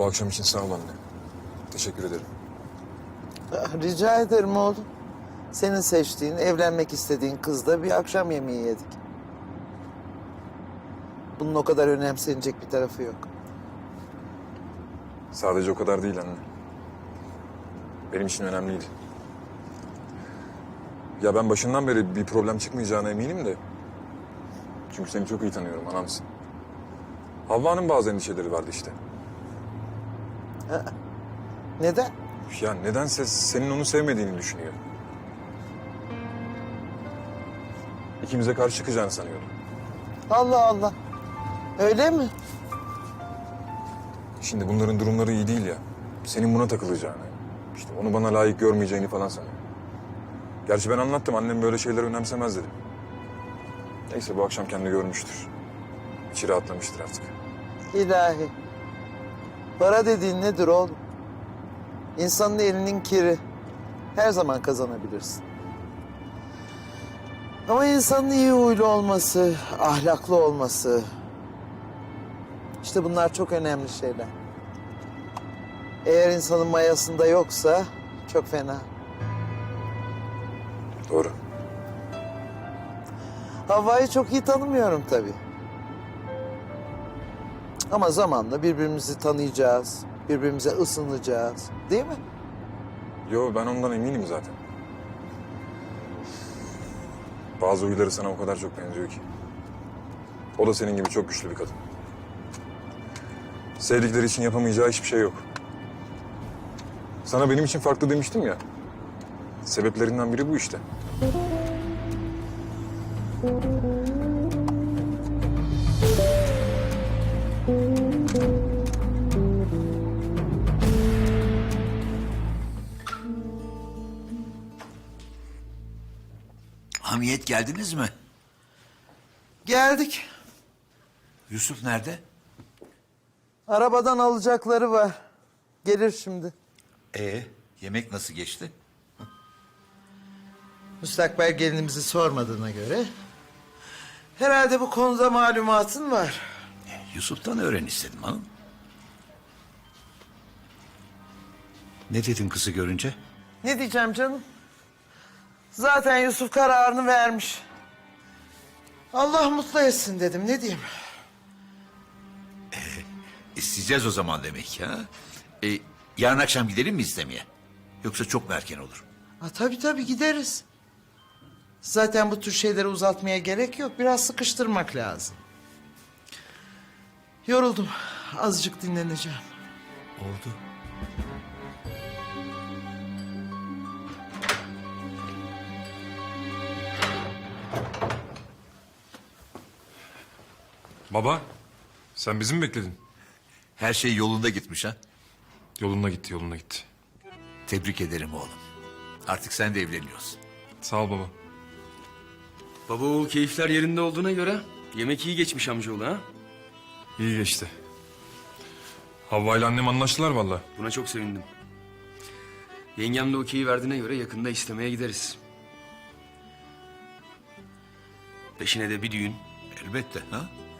Bu akşam için sağ ol anne. Teşekkür ederim. Ah, Rica ederim oğlum. Senin seçtiğin, evlenmek istediğin kızla bir akşam yemeği yedik. Bunun o kadar önemsenecek bir tarafı yok. Sadece o kadar değil anne. Benim için önemliydi. Ya ben başından beri bir problem çıkmayacağına eminim de. Çünkü seni çok iyi tanıyorum anamsın. Havva'nın bazı endişeleri vardı işte. Neden? Ya nedense senin onu sevmediğini düşünüyor. İkimize karşı çıkacağını sanıyordu. Allah Allah. Öyle mi? Şimdi bunların durumları iyi değil ya. Senin buna takılacağını, işte onu bana layık görmeyeceğini falan sanıyor. Gerçi ben anlattım annem böyle şeyler önemsemez dedim. Neyse bu akşam kendi görmüştür. İçi rahatlamıştır artık. İlahi. Para dediğin nedir oğlum? İnsanın elinin kiri. Her zaman kazanabilirsin. Ama insanın iyi huylu olması, ahlaklı olması... işte bunlar çok önemli şeyler. Eğer insanın mayasında yoksa çok fena. Doğru. Havva'yı çok iyi tanımıyorum tabii. Ama zamanla birbirimizi tanıyacağız, birbirimize ısınacağız. Değil mi? Yo ben ondan eminim zaten. Bazı huyları sana o kadar çok benziyor ki. O da senin gibi çok güçlü bir kadın. Sevdikleri için yapamayacağı hiçbir şey yok. Sana benim için farklı demiştim ya. Sebeplerinden biri bu işte. Hamiyet geldiniz mi? Geldik. Yusuf nerede? Arabadan alacakları var. Gelir şimdi. Ee, yemek nasıl geçti? Müstakbel gelinimizi sormadığına göre... ...herhalde bu konuda malumatın var. Yusuf'tan öğren istedim hanım. Ne dedin kızı görünce? Ne diyeceğim canım? Zaten Yusuf kararını vermiş. Allah mutlu etsin dedim. Ne diyeyim? İsteyeceğiz o zaman demek ha? Ee, yarın akşam gidelim mi istemeye? Yoksa çok mu erken olur? Ha, tabii tabii gideriz. Zaten bu tür şeyleri uzatmaya gerek yok. Biraz sıkıştırmak lazım. Yoruldum. Azıcık dinleneceğim. Oldu. Baba, sen bizi mi bekledin? Her şey yolunda gitmiş ha? Yoluna gitti, yoluna gitti. Tebrik ederim oğlum. Artık sen de evleniyorsun. Sağ ol baba. Baba oğul keyifler yerinde olduğuna göre yemek iyi geçmiş amcaoğlu ha? İyi geçti. Havva ile annem anlaştılar vallahi. Buna çok sevindim. Yengem de okeyi verdiğine göre yakında istemeye gideriz. Peşine de bir düğün. Elbette ha?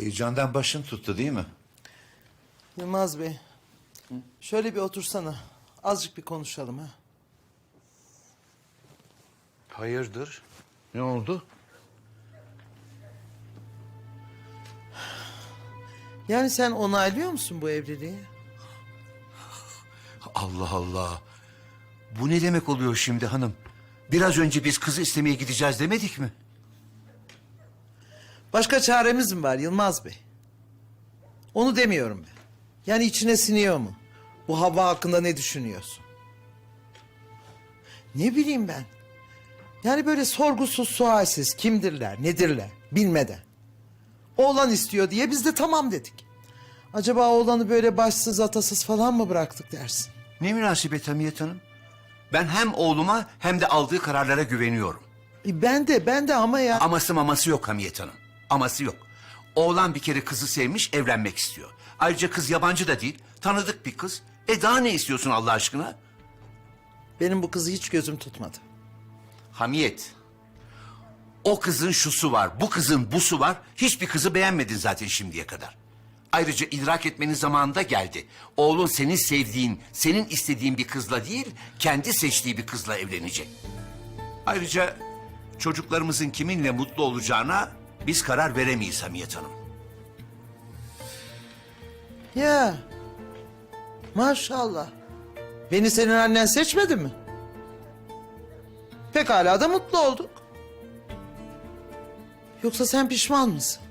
Heyecandan başın tuttu değil mi? Yılmaz Bey. Şöyle bir otursana. Azıcık bir konuşalım ha. Hayırdır? Ne oldu? Yani sen onaylıyor musun bu evliliği? Allah Allah. Bu ne demek oluyor şimdi hanım? Biraz önce biz kızı istemeye gideceğiz demedik mi? Başka çaremiz mi var Yılmaz Bey? Onu demiyorum ben. Yani içine siniyor mu? Bu hava hakkında ne düşünüyorsun? Ne bileyim ben. Yani böyle sorgusuz sualsiz kimdirler, nedirler bilmeden. Oğlan istiyor diye biz de tamam dedik. Acaba oğlanı böyle başsız atasız falan mı bıraktık dersin? Ne münasebet Hamiyet Hanım? Ben hem oğluma hem de aldığı kararlara güveniyorum. E ben de ben de ama ya. Aması maması yok Hamiyet Hanım. Aması yok. Oğlan bir kere kızı sevmiş, evlenmek istiyor. Ayrıca kız yabancı da değil, tanıdık bir kız. E daha ne istiyorsun Allah aşkına? Benim bu kızı hiç gözüm tutmadı. Hamiyet. O kızın şusu var, bu kızın busu var. Hiçbir kızı beğenmedin zaten şimdiye kadar. Ayrıca idrak etmenin zamanı da geldi. Oğlun senin sevdiğin, senin istediğin bir kızla değil, kendi seçtiği bir kızla evlenecek. Ayrıca çocuklarımızın kiminle mutlu olacağına biz karar veremeyiz Hamiyet Hanım. Ya maşallah. Beni senin annen seçmedi mi? Pekala da mutlu olduk. Yoksa sen pişman mısın?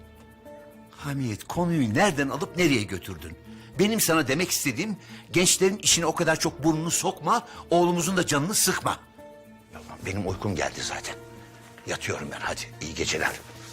Hamiyet konuyu nereden alıp nereye götürdün? Benim sana demek istediğim gençlerin işine o kadar çok burnunu sokma, oğlumuzun da canını sıkma. Benim uykum geldi zaten. Yatıyorum ben hadi iyi geceler.